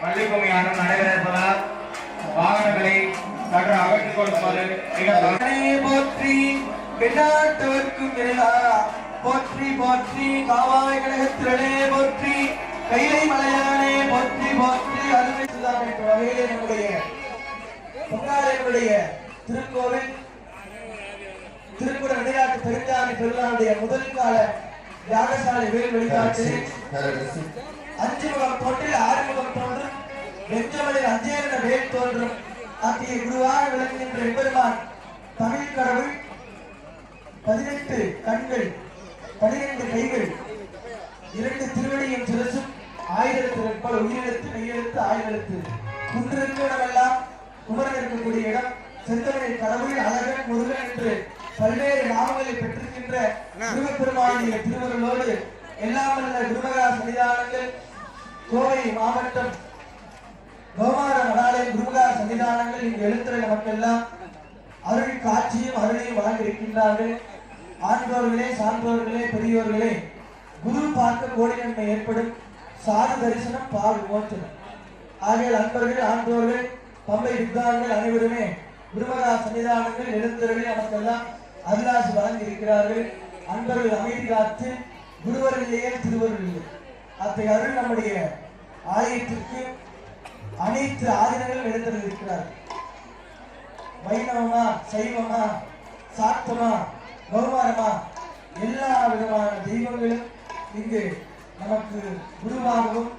பள்ளிக்குமையானம் போற்றி பெண்ணாட்டவர்க்கும் இருந்தா போற்றி போற்றி காவாய் திருக்கோவில் திருக்குற விளையாட்டு பெருஞ்சாமி பெருமானுடைய முதல் கால யாகசாலை வேல் வெளிக்காட்டு அஞ்சு முகம் தோன்றில் ஆறு முகம் தோன்றும். வெஞ்சமலில் அஞ்சேரின வேல் தோன்றும். ஆகிய குருவாக விளங்குகின்ற எம்பெருமான் தமிழ் கடவுள். பதினெட்டு கண்கள் பனிரெண்டு கைகள் இரண்டு திருவடியும் சிரசும் ஆயிரத்து ரெப்பல் உயிரெழுத்து மெய்யெழுத்து ஆயிரத்து குன்றிருக்கும் இடமெல்லாம் குமரன் இருக்கக்கூடிய இடம். செந்தமிழின் கடவுள் அழகன் முருகன் என்று பல்வேறு நாமங்களை பெற்றிருக்கின்ற முருகப்பெருமானிய திருவருளோடு எல்லாம் வல்ல குருமகா சன்னிதானங்கள் கோவை மாவட்டம் கௌமார மடாலயம் குருமகா சன்னிதானங்கள் இங்கு எழுத்துறை நமக்கெல்லாம் அருள் காட்சியும் அருளையும் வழங்கியிருக்கின்றார்கள். ஆண்டோர்களே சான்றோர்களே பெரியோர்களே குரு பார்க்க கோடி நன்மை ஏற்படும். சாது தரிசனம் பால் விமோச்சனம். ஆகிய அன்பர்கள் ஆண்டோர்கள் பம்பை வித்வான்கள் அனைவருமே குருமகா சன்னிதானங்கள் எழுத்துறைகளை நமக்கெல்லாம் அருளாசி வழங்கி இருக்கிறார்கள். அன்பர்கள் அமைதி காத்து திருவர் திருவருளிலே அத்தகைய அருள் நம்முடைய ஆலயத்திற்கு அனைத்து ஆதினங்களும் எழுத்தர்கள் வைணவமா சைவமா சாத்தமா கௌமாரமா எல்லா விதமான தெய்வங்களும் இங்கு நமக்கு குருவாகவும்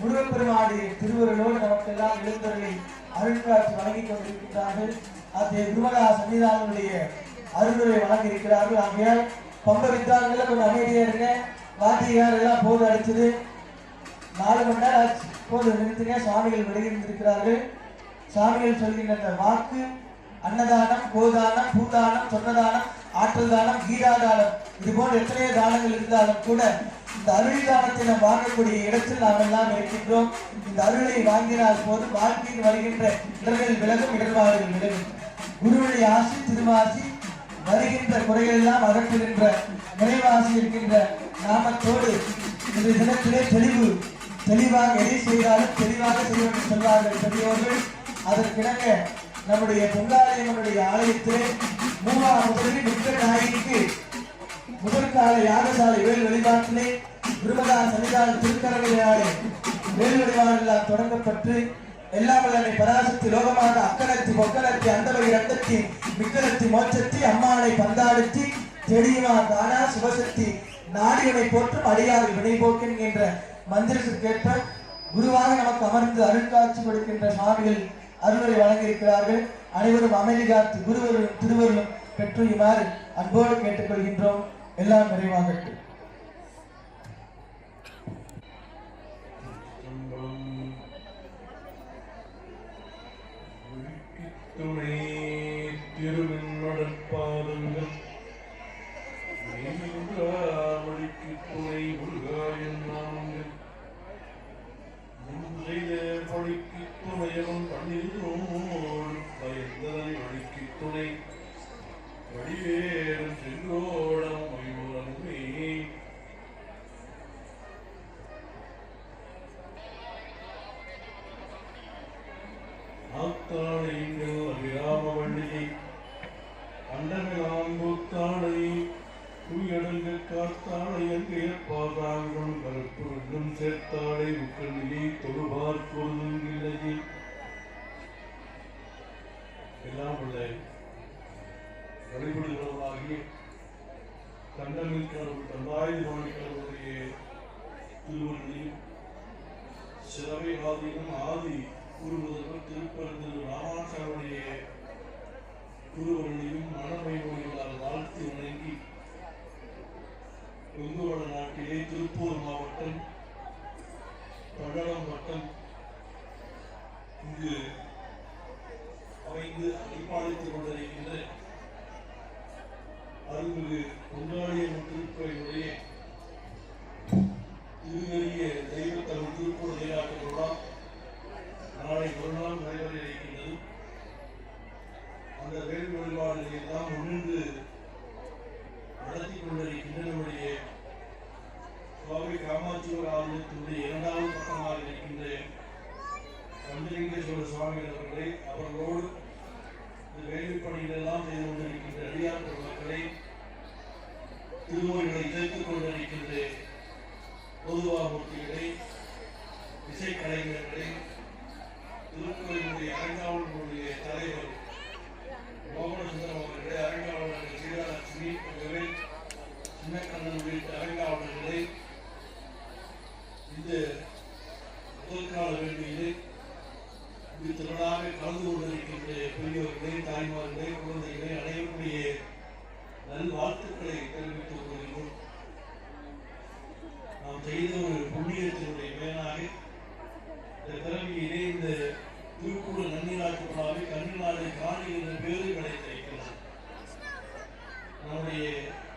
முருகப்பெருமானுடைய திருவருளோடு நமக்கெல்லாம் எழுந்தருளை அருள்காட்சி வழங்கிக் கொண்டிருக்கின்றார்கள். அத்தகைய குருமகா சன்னிதானங்களுடைய அருளுரை வழங்கி இருக்கிறார்கள். ஆகையால் பம்ப வித்தான்கள் கொஞ்சம் அமைதியா இருங்க. வாத்தியார் எல்லாம் போது அடிச்சது. நாலு மணி நேரம் ஆச்சு. போது நிறுத்துங்க. சுவாமிகள் விலகியிருந்திருக்கிறார்கள். சுவாமிகள் சொல்கின்ற அந்த வாக்கு அன்னதானம் கோதானம் பூதானம் சொன்னதானம் ஆற்றல் தானம் கீதாதானம் இது போன்ற எத்தனையோ தானங்கள் இருந்தாலும் கூட இந்த அருள் தானத்தை நாம் வாங்கக்கூடிய இடத்தில் நாம் எல்லாம் இருக்கின்றோம். இந்த அருளை வாங்கினால் போது வாழ்க்கையில் வருகின்ற இடர்கள் விலகும் இடர்பாடுகள் விலகும். குருவுடைய ஆசி திருவாசி வருகின்ற குறைகள் எல்லாம் அகற்றுகின்ற நிறைவாசி இருக்கின்ற நாமத்தோடு இந்த தினத்திலே தெளிவு தெளிவாக எதை செய்தாலும் தெளிவாக செய்ய வேண்டும் சொல்வார்கள் பெரியவர்கள் அதற்கிணங்க நம்முடைய பொங்காலயம்மனுடைய ஆலயத்திலே மூவா முதலில் மிக்க நாயகிக்கு முதல் கால யாகசாலை வேல் வழிபாட்டிலே விருமதா சன்னிதான திருக்கரவையாலே வேல் வழிபாடெல்லாம் தொடங்கப்பட்டு எல்லாம் வல்லனை பராசக்தி லோகமாக அக்கலத்தி பொக்கலத்தி அந்தவை ரத்தத்தி மிக்கலத்தி மோட்சத்தி அம்மானை பந்தாடுத்தி தெளியுமா தானா சுபசக்தி நாடியனை போற்றும் அடியாறு வினை போக்கின்ற மந்திரத்திற்கேற்ப குருவாக நமக்கு அமர்ந்து அருட்காட்சி கொடுக்கின்ற சுவாமிகள் அருளை வழங்கியிருக்கிறார்கள். அனைவரும் அமைதி காத்து குருவரும் திருவருளும் பெற்று இவ்வாறு அன்போடு கேட்டுக்கொள்கின்றோம். எல்லாம் நிறைவாகட்டும். துணை அண்டமெல்லாம் பூத்தாளை துயடங்க காத்தாளை அங்கே பாதாங்கம் கருப்பு வெள்ளம் சேர்த்தாளை உக்கண்ணிலே தொழுபார் பொருளும் இல்லையே. எல்லாம் உள்ள வழிபடுகிறவர்களாகிய கண்டமில் கடவுள் தந்தாயுதமான கடவுளுடைய திருவள்ளியும் சிறவை ஆதியும் ஆதி கூறுவதற்கு திருப்பரந்தூர் ராமாச்சாருடைய குருவர்களையும் மனமை நோய்களால் வாழ்த்து வணங்கி கொங்குவட நாட்டிலே திருப்பூர் மாவட்டம் பழனம் வட்டம் இங்கு அமைந்து அடிப்பாளித்துக் கொண்டிருக்கின்ற அருள்மிகு கொண்டாடிய திருக்கோயிலுடைய திருவெறிய தெய்வத்தமிழ் திருப்பூர் நீராட்ட விழா நாளை மறுநாள் நடைபெற இருக்கின்றது அந்த வேல் வழிபாடுகளை எல்லாம் முன்னின்று நடத்தி கொண்டிருக்கின்ற நம்முடைய கோவை காமாட்சியோர் ஆலயத்தினுடைய இரண்டாவது பக்கமாக இருக்கின்ற கலைஞர்களே திருக்கோயிலுடைய அரங்காவலர்களுடைய தலைவர் மோகனசுந்தரம் அவர்களே அரங்காவலர்கள் சீதாலட்சுமி அவர்களே சின்னக்கண்ணன் உள்ளிட்ட அரங்காவலர்களே இந்த முதல் கால வேண்டியிலே இது திரளாக கலந்து கொண்டிருக்கின்ற பெரியவர்களே தாய்மார்களே குழந்தைகளே அனைவருடைய நல்வாழ்த்துக்களை தெரிவித்துக் கொள்கிறோம் நாம் செய்த ஒரு புண்ணியத்தினுடைய மேலாக இந்த பிறவியிலே இந்த திருக்குறள் நன்னீராட்டு விழாவை கண்ணினாலே காணி என்ற பேரு கிடைத்திருக்கிறது நம்முடைய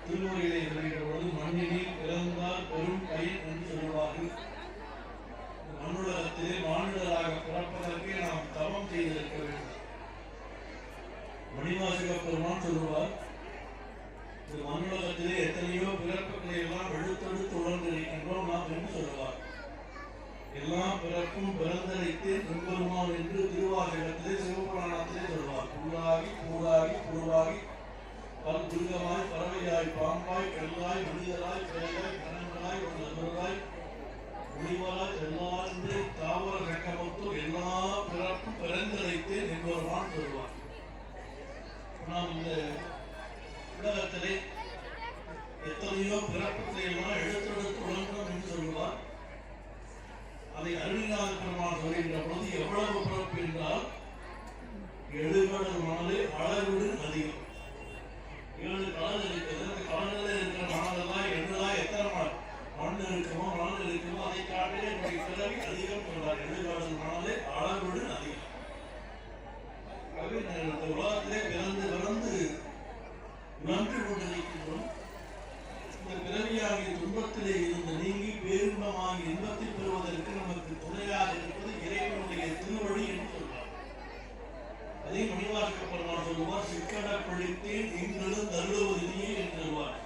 திருமுறைகளை வருகின்ற பொழுது மண்ணினில் பிறந்தால் பெரும் பயன் என்று சொல்லுவார்கள் இந்த மண்ணுலகத்திலே மாநிலராக பிறப்பதற்கே நாம் தவம் செய்திருக்க வேண்டும். மணிவாசக பெருமான் சொல்லுவார் இந்த மண்ணுலகத்திலே எத்தனையோ பிறப்புகளை எல்லாம் வெளுத்தெடுத்து உணர்ந்திருக்கின்றோம் நாம் என்று சொல்லுவார். எல்லா பிறப்பும் பிறந்தழைத்து பெருமான் என்று திருவாசகத்திலே சிவபுராணத்திலே சொல்வார் புல்லாகி பூடாகி புழுவாகி பல் துருகமாய் பறவையாய் பாம்பாய் கல்லாய் மனிதராய் பிறையாய் கணங்களாய் ஒரு நபர்களாய் முடிவாய் எல்லாருமே தாவர ரெக்கமத்து எல்லா பிறப்பும் பிறந்தழைத்து என்பவர்தான் சொல்வார் நாம் இந்த உலகத்திலே எத்தனையோ பிறப்புகளை எல்லாம் எடுத்தெடுத்து உழந்தோம் என்று சொல்லுவார். அதை அருணிநாத பெருமான் சொல்கின்ற பொழுது எவ்வளவு பிறப்பு என்றால் எழுகடல் மணலே அளவிடு அதிகம். ஏழு கடல் இருக்கிறது. அந்த கடலில் இருக்கிற மணலெல்லாம் என்னதான் எத்தனை மண் மண் இருக்குமோ மணல் இருக்குமோ அதை காட்டிலே என்னுடைய பிறவி அதிகம் சொல்றார் எழுகடல் மணலே அளவிடு அதிகம் ஆகவே நான் இந்த உலகத்திலே பிறந்து பிறந்து நன்றி கொண்டிருக்கின்றோம் இந்த பிறவியாகிய துன்பத்திலே இருந்து நீங்கி பேரின்பமாகி இன்பத்தை பெறுவதற்கு நமக்கு துணையாக இருப்பது இறைவனுடைய திருவழி என்று சொல்வார் அதே மணிவாசக பெருமான் சொல்லுவார் சிக்கட பிடித்தேன் எங்களும் தருளுவதிலேயே என்று சொல்வார்.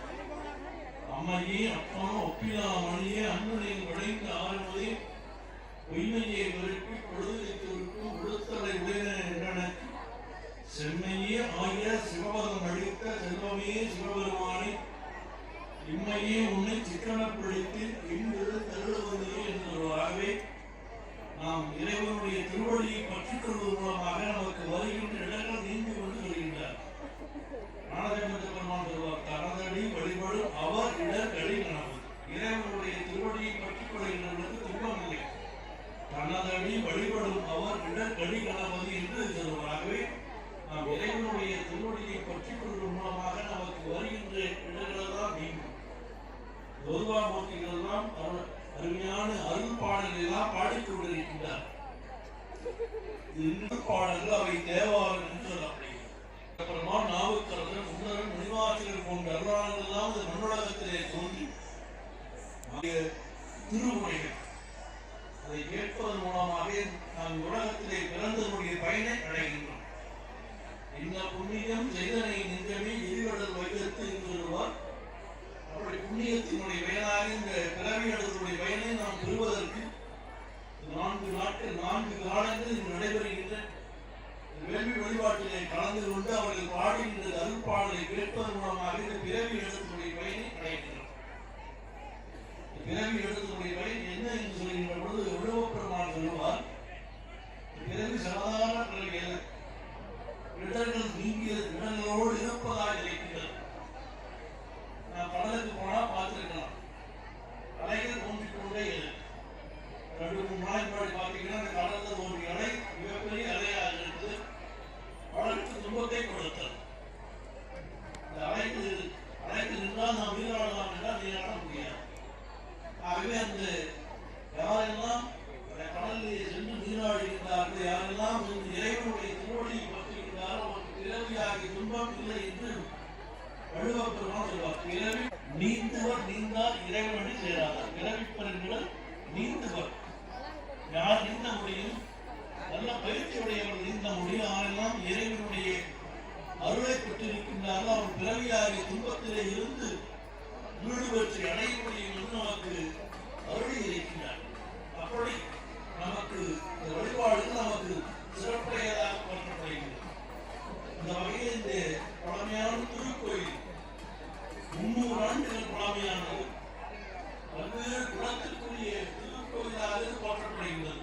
அம்மையே அப்பா ஒப்பிலா மணியே அண்ணனின் உழைந்து ஆறுவதே பொய்மையை விருப்பி பொழுதை துருக்கும் உடுத்தலை உடையன என்றன. செம்மையே ஆகிய சிவபதம் அழித்த செல்வமே சிவபெருமானே. இம்மையே உன்னை சிக்கனப்படுத்தி இன்று தருளுவதையே என்பதாகவே நாம் இறைவனுடைய திருவடியை பற்றிக் கொள்வது மூலமாக நமக்கு வருகின்ற இடங்கள் நீங்கி கொண்டு வருகின்றார். ஞானதேவந்த பெருமான் சொல்வார் தனதடி அவர் இடர்களி கனவு இறைவனுடைய திருவடியை பற்றிக் கொள்கின்றவர்களுக்கு துன்பம் இல்லை தனதடி வழிபடும் அவர் இடர்களி கணபதி என்று சொல்வதாகவே நாம் இறைவனுடைய திருவடியை பற்றிக் கொள்வதன் மூலமாக நமக்கு வருகின்ற இடங்களெல்லாம் நீங்கும். துர்வாமூர்த்திகள் எல்லாம் அருமையான அருள் பாடல்கள் எல்லாம் பாடிக்கொண்டிருக்கின்றார். இது இந்து பாடல்கள் அவை தேவாரம் என்று சொல்லப்படுகிறது அப்புறமா நாவுக்கரசர் முன்னரும் மணிவாசகர் போன்ற அருளாளர்கள் எல்லாம் இந்த மண்ணுலகத்திலே தோன்றி ஆகிய திருமுறைகள். அதை கேட்பதன் மூலமாக நாம் உலகத்திலே பிறந்ததனுடைய பயனை அடைகின்றோம். இந்த புண்ணியம் செய்தனை நின்றமே எரிவடல் வைத்து என்று சொல்லுவார் அப்படி புண்ணியத்தினுடைய பயனாக இந்த பிறவி எடுத்தனுடைய பயனை நாம் பெறுவதற்கு நான்கு நாட்கள் நான்கு காலங்கள் நடைபெறுகின்ற இந்த வேள்வி வழிபாட்டிலே கலந்து கொண்டு அவர்கள் பாடுகின்ற அருள்பாடலை கேட்பதன் மூலமாக இந்த பிறவி எடுத்தனுடைய பயனை அடைகின்றனர். பிறவி எடுத்தனுடைய பயன் என்ன என்று சொல்கின்ற பொழுது விழுவப்பெருமான் சொல்லுவார் பிறவி சாதாரண பிறவி அல்ல. இடர்கள் நீங்கிய இடங்களோடு இருப்பதாக இருக்கின்றது நான் கடலுக்கு போனா பார்த்துருக்கலாம். அலைகள் தோன்றிக் கொண்டே இல்லை. ரெண்டு மூணு நாளைக்கு முன்னாடி பார்த்தீங்கன்னா அந்த கடலில் தோன்றிய அலை மிகப்பெரிய அலையாக நிறைந்த பழமையான திருக்கோயில் முன்னூறு ஆண்டுகள் பழமையானது. பல்வேறு குலத்திற்குரிய திருக்கோயிலாக போற்றப்படுகின்றது.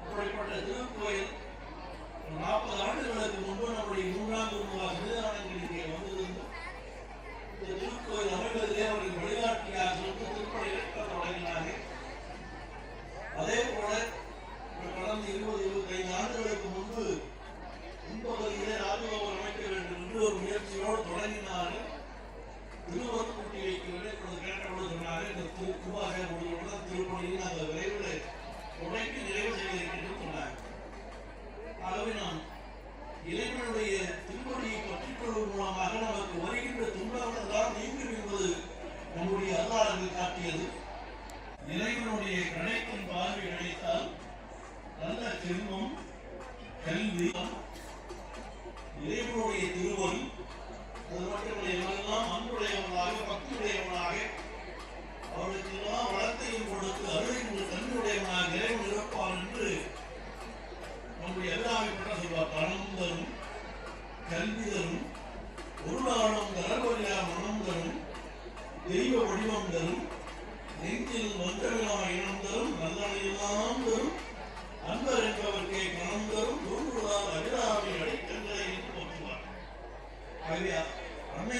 அப்படிப்பட்ட திருக்கோயில் நாற்பது ஆண்டுகளுக்கு முன்பு நம்முடைய மூன்றாம் நூலாக விருதானங்களுக்கு வந்திருந்தோம் இந்த திருக்கோயில் அமைவதிலே அவர்கள் வழிகாட்டியாக சொல்லி திருப்பணிகள் தொடங்கினார்கள் அதே போல கடந்த இருபது இருபத்தைந்து ஆண்டுகளுக்கு முன்பு பிற்பகுதியிலே ராஜபவன் அமைக்க வேண்டும் என்று ஒரு முயற்சியோடு தொடங்கினார். திருவரும் கூட்டி வைக்கிறதே இப்பொழுது கேட்டபொழுது சொன்னார் இந்த திருவாக முடிவுள்ள திருப்பணியை நாங்கள் விரைவில் தொடங்கி நிறைவு செய்ய இருக்கின்றோம் சொன்னார். ஆகவே நாம் இறைவனுடைய திருப்பணியை பற்றிக்கொள்வதன் மூலமாக நமக்கு வருகின்ற துன்பங்கள் தான் நீங்கும் என்பது நம்முடைய அல்லாளர்கள் காட்டியது. இறைவனுடைய கிடைக்கும் பார்வை கிடைத்தால் நல்ல செல்வம் கல்வி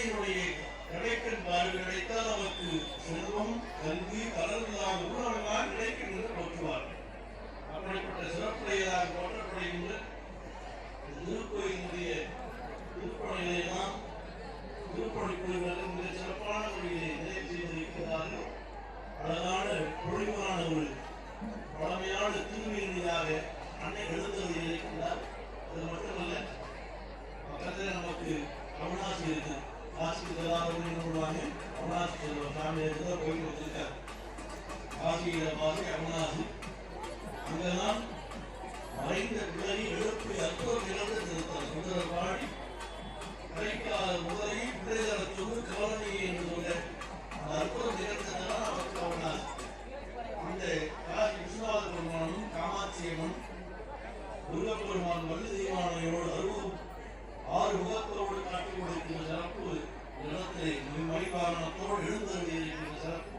அன்னையினுடைய கடைக்கண் பாரு கிடைத்தால் அவருக்கு செல்வம் கல்வி கலர்ந்தால் உருவமெல்லாம் கிடைக்கும் என்று போற்றுவார்கள். அப்படிப்பட்ட சிறப்புடையதாக போற்றப்படுகின்ற திருக்கோயிலுடைய திருப்பணிகளையெல்லாம் திருப்பணி குழுவினர் மிக சிறப்பான முறையிலே நிறைவு செய்திருக்கிறார்கள். அழகான பொழிவான ஒரு பழமையான திருவிழியாக அன்னை எழுந்தது இருக்கின்றார் அது மட்டுமல்ல பக்கத்தில் நமக்கு அவினாசி இருக்கிறது காசி எல்லாரும் சொல்லுவாங்க அவினாசி சொல்லுவாங்க சாமி தான் கோயில் வச்சிருக்காரு காசியில பார்த்து அவினாசி அங்கெல்லாம் மறைந்த பிள்ளை எழுப்பி அற்புதம் இழந்து நிறுத்தம் சுந்தர பாடி கரைக்கால முதலையும் பிள்ளைதர சொல்லு கவலையை என்று சொல்ல அந்த அற்புதம் நிகழ்ந்ததெல்லாம் அவருக்கு அவினாசி அந்த காசி விஸ்வநாத பெருமானும் காமாட்சியம்மன் முருகப்பெருமான் வள்ளி தெய்வானையோடு அருவம் ஆறு முகத்தோடு காட்டி கொடுக்கின்ற சிறப்பு இடத்திலே மணிவாகனத்தோடு எழுந்தருளி இருக்கின்ற சிறப்பு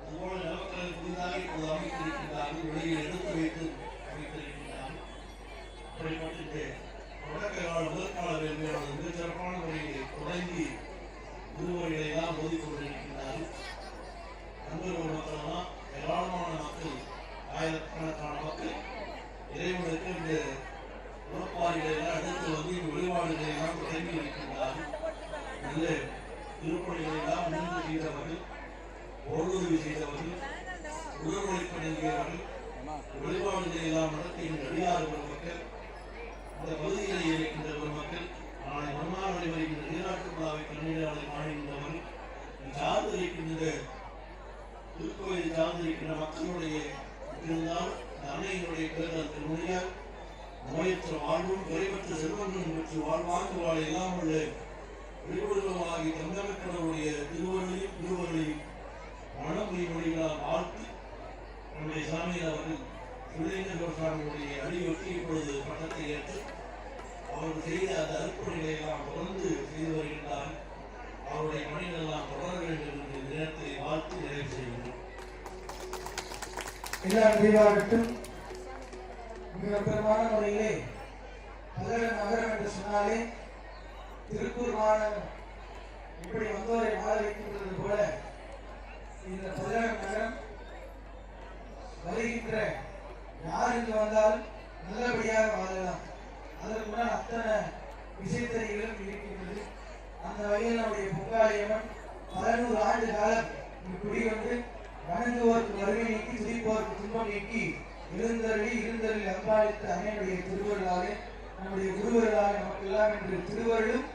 அதுபோல நிலக்கரை புதிதாக இப்போது அமைத்திருக்கின்றார்கள் வெளியே எடுத்து வைத்து அமைத்திருக்கின்றார்கள் அப்படிப்பட்ட இந்த தொடக்க கால முதற்கால வேள்வியானது மிக சிறப்பான முறையில் தொடங்கி குருவர்களை எல்லாம் ஓதிக் கொண்டிருக்கின்றார்கள் நண்பர்கள் மக்களெல்லாம் ஏராளமான மக்கள் ஆயிரக்கணக்கான மக்கள் இறைவனுக்கு இந்த உணப்பாரிகளை எல்லாம் அடுத்து வந்து இந்த வழிபாடுகளை எல்லாம் தொடங்கி இருக்கின்றார்கள் நல்ல திருப்பணிகளை எல்லாம் முன்னின்று செய்தவர்கள் ஓடுதவி செய்தவர்கள் உடற்படைப்பு நல்கியவர்கள் வழிபாடுகளை எல்லாம் நடத்துகின்ற அடியார் இந்த இருக்கின்ற பெருமக்கள் நாளை மறுநாள் நீராட்டு விழாவை கண்ணீராளை காணுகின்றவர்கள் சார்ந்து இருக்கின்ற திருக்கோயில் சார்ந்திருக்கின்ற மக்களுடைய இருந்தால் அன்னையினுடைய பேரல் திருமணியார் நோயற்ற வாழ்வும் குறைவற்ற செல்வங்களும் பெற்று வாழ்வாங்கு வாழ எல்லாம் உள்ள விடுபடுவமாகி திருவருளையும் திருவருளையும் மனபுரி மொழிகளால் பார்த்து நம்முடைய சாமியார் அவர்கள் சுழிலிங்க சாமியுடைய அடியொட்டி இப்பொழுது பட்டத்தை ஏற்று அவர்கள் செய்த அந்த அற்புதங்களை எல்லாம் தொடர்ந்து செய்து வருகின்றார். அவருடைய பணிகளெல்லாம் தொடர வேண்டும் என்று நேரத்தை பார்த்து நிறைவு செய்கின்றோம். எல்லா தீபாவட்டும் மிக பெருமான முறையிலே பல்லட நகரம் என்று சொன்னாலே திருப்பூர் மாநகரம் இப்படி வந்தோரை வாழ வைக்கின்றது போல இந்த பல்லடம் நகரம் வருகின்ற யார் இங்கு வந்தால் நல்லபடியாக வாழலாம். அதற்குடன் அத்தனை விசைத்தறிகளும் இருக்கின்றது. அந்த வகையில் நம்முடைய பொங்காளியம்மன் பல நூறு ஆண்டு காலம் இங்கு குடிவந்து வணங்குவோருக்கு வறுமை நீக்கி துதிப்போருக்கு துன்பம் நீக்கி இருந்தருளி இருந்தருளி அம்பாளித்த அன்னையுடைய திருவருளாலே நம்முடைய குருவர்களாக நமக்கு எல்லாம் என்று திருவருளும்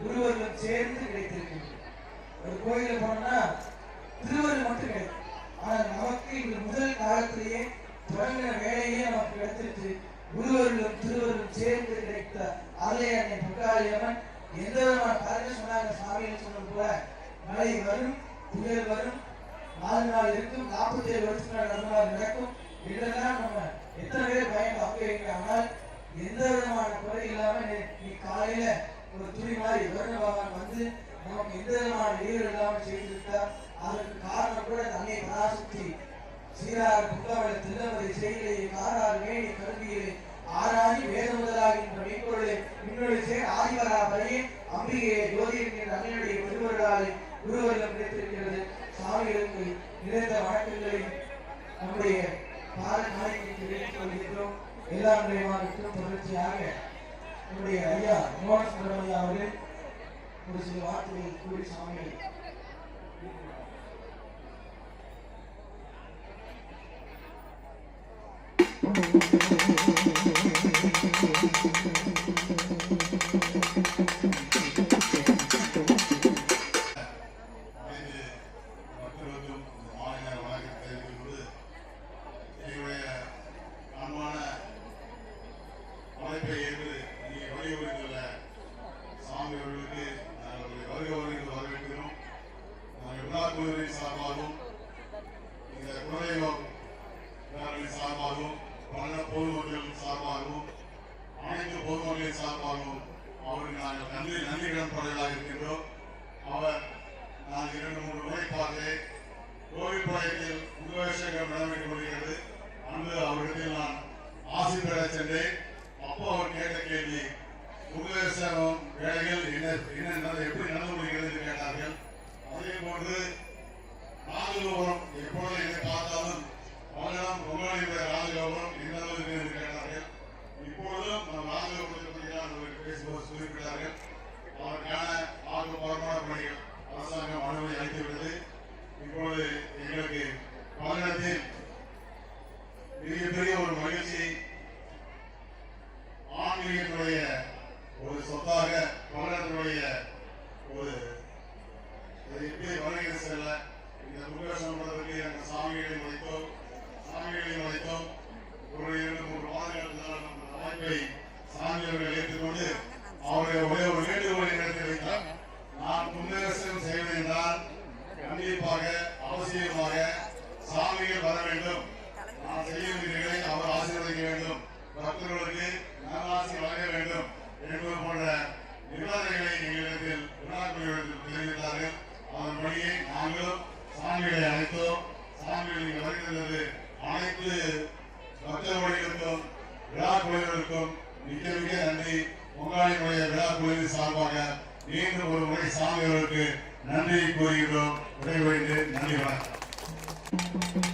குருவர்களும் சேர்ந்து கிடைத்திருக்கின்றன. ஒரு கோயிலில் போனோம்னா திருவருள் மட்டும். கிடைக்கும் ஆனால் நமக்கு இந்த முதல் காலத்திலேயே தொடங்கின வேலையே நமக்கு கிடைத்திருக்கு. குருவர்களும் திருவருளும் சேர்ந்து கிடைத்த ஆலய அன்னை எந்த விதமான காரணம் சொன்னாங்க சாமின்னு சொன்னது போல மழை வரும் புயல் வரும் நாலு நாள் இருக்கும் நாற்பத்தி ஏழு வருஷத்துக்கு மாதிரி நடக்கும். இதெல்லாம் நம்ம எத்தனை பேர் பயந்து அப்ப ஆனால் எந்த விதமான குறை இல்லாம நீ காலையில ஒரு துணி மாதிரி வருண பகவான் வந்து நமக்கு எந்த விதமான இடையூறு இல்லாமல் செய்திருக்கா அதற்கு காரணம் கூட தன்னை பராசக்தி. சீரார் புத்தாவள திருநமதி செய்தியை காரார் மேனி கருவியிலே ஆராதி வேத முதலாகின்ற மெய்ப்பொருளை இன்னொரு சேர் ஆதிவரா வரையே அம்பிகையை ஜோதி என்கின்ற அன்னையுடைய பெருவர்களாலே குருவரிடம் கிடைத்திருக்கிறது. சாமிகளுக்கு நிறைந்த வணக்கங்களை நம்முடைய பால நாளைக்கு தெரிவித்துக் கொள்கின்றோம். எல்லா நிறைவாகட்டும் தொடர்ச்சியாக நம்முடைய ஐயா மோகன் சுப்பிரமணியா அவர்கள் ஒரு சில வார்த்தைகள் கூறி சாமியை Mm-hmm. praise our Lord. முன்பாக தமிழர்களுடைய மீண்டும் ஒரு முறை சாமி அவர்களுக்கு நன்றியை கூறுகிறோம். நன்றி வணக்கம்.